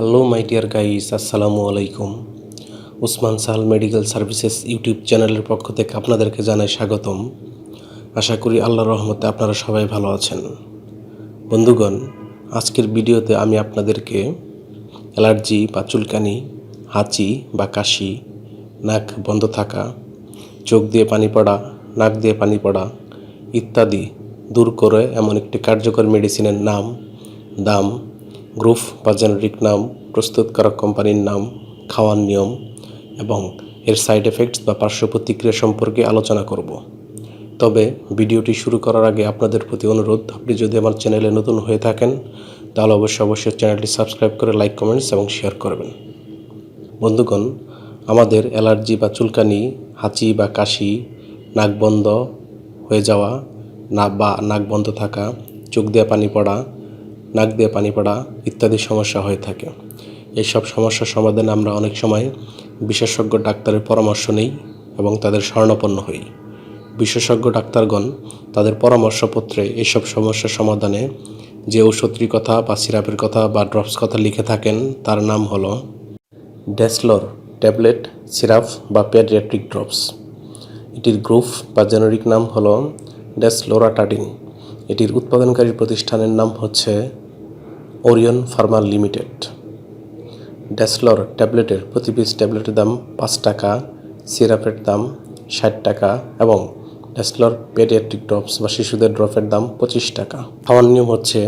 Hello my dear guys আসসালামু আলাইকুম Usman Sahal medical services YouTube চ্যানেলের পক্ষ থেকে আপনাদেরকে জানাই স্বাগতম। আশা করি আল্লাহর রহমতে আপনারা সবাই ভালো আছেন। বন্ধুগণ, আজকের ভিডিওতে আমি আপনাদেরকে অ্যালার্জি বা চুলকানি, হাঁচি বা কাশি, নাক বন্ধ থাকা, চোখ দিয়ে পানি পড়া, নাক দিয়ে পানি পড়া ইত্যাদি দূর করে এমন একটি কার্যকর মেডিসিনের নাম দাম গ্রুপ বা জেনারিক নাম, প্রস্তুতকারক কোম্পানির নাম, খাওয়ার নিয়ম এবং এর সাইড এফেক্টস বা পার্শ্ব প্রতিক্রিয়া সম্পর্কে আলোচনা করব। তবে ভিডিওটি শুরু করার আগে আপনাদের প্রতি অনুরোধ, আপনি যদি আমার চ্যানেলে নতুন হয়ে থাকেন, তাহলে অবশ্যই অবশ্যই চ্যানেলটি সাবস্ক্রাইব করে লাইক, কমেন্টস এবং শেয়ার করবেন। বন্ধুগণ, আমাদের অ্যালার্জি বা চুলকানি, হাঁচি বা কাশি, নাক বন্ধ হয়ে যাওয়া, না বা নাক বন্ধ থাকা, চোখ দিয়ে পানি পড়া নাক দিয়ে পানি পড়া ইত্যাদি সমস্যা হয়ে থাকে। এইসব সমস্যার সমাধানে আমরা অনেক সময় বিশেষজ্ঞ ডাক্তারের পরামর্শ নিই এবং তাদের স্বর্ণাপন্ন হই। বিশেষজ্ঞ ডাক্তারগণ তাদের পরামর্শপত্রে এইসব সমস্যার সমাধানে যে ঔষধটির কথা বা সিরাপের কথা বা ড্রপস কথা লিখে থাকেন, তার নাম হলো ডেসলোর ট্যাবলেট, সিরাপ বা পেডিয়াট্রিক ড্রপস। এটির গ্রুপ বা জেনারিক নাম হলো ডেসলোরাটাডিন এটির উৎপাদনকারী প্রতিষ্ঠানের নাম হচ্ছে ওরিয়ন ফার্মা লিমিটেড। ড্যাসলর ট্যাবলেটের প্রতি পিস ট্যাবলেটের দাম পাঁচ টাকা, সিরাপের দাম ষাট টাকা এবং ড্যাসলর পেডিয়াট্রিক ড্রপস বা শিশুদের ড্রপের দাম পঁচিশ টাকা। খাওয়ার নিয়ম হচ্ছে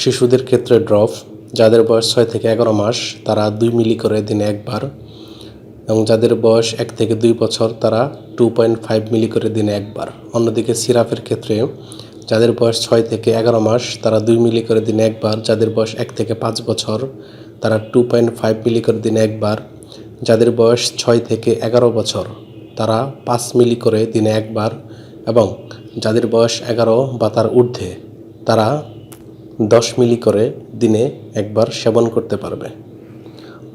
শিশুদের ক্ষেত্রে ড্রপ, যাদের বয়স ছয় থেকে এগারো মাস, তারা দুই মিলি করে দিনে একবার এবং যাদের বয়স এক থেকে দুই বছর, তারা টু পয়েন্ট ফাইভ মিলি করে দিনে একবার। অন্যদিকে সিরাপের ক্ষেত্রে যাদের বয়স ছয় থেকে এগারো মাস, তারা দুই মিলি করে দিনে একবার। যাদের বয়স এক থেকে পাঁচ বছর, তারা টু পয়েন্ট ফাইভ মিলি করে দিনে একবার। যাদের বয়স ছয় থেকে এগারো বছর, তারা পাঁচ মিলি করে দিনে একবার। এবং যাদের বয়স এগারো বা তার ঊর্ধ্বে, তারা দশ মিলি করে দিনে একবার সেবন করতে পারবে।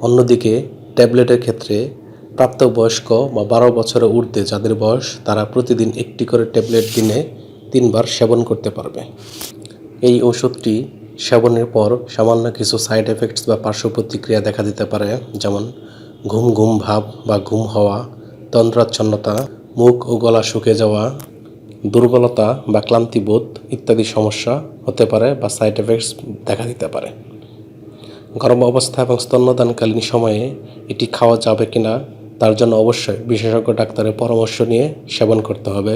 অন্যদিকে, ট্যাবলেটের ক্ষেত্রে প্রাপ্তবয়স্ক বা বারো বছরের ঊর্ধ্বে যাদের বয়স, তারা প্রতিদিন একটি করে ট্যাবলেট দিনে তিনবার সেবন করতে পারবে। এই ওষুধটি সেবনের পর সামান্য কিছু সাইড এফেক্টস বা পার্শ্ব প্রতিক্রিয়া দেখা দিতে পারে, যেমন ঘুম ঘুম ভাব বা ঘুম হওয়া, তন্দ্রাচ্ছন্নতা, মুখ ও গলা শুকে যাওয়া, দুর্বলতা বা ক্লান্তিবোধ ইত্যাদি সমস্যা হতে পারে বা সাইড এফেক্টস দেখা দিতে পারে। গরম অবস্থা এবং স্তন্যদানকালীন সময়ে এটি খাওয়া যাবে কিনা, তার জন্য অবশ্যই বিশেষজ্ঞ ডাক্তারের পরামর্শ নিয়ে সেবন করতে হবে।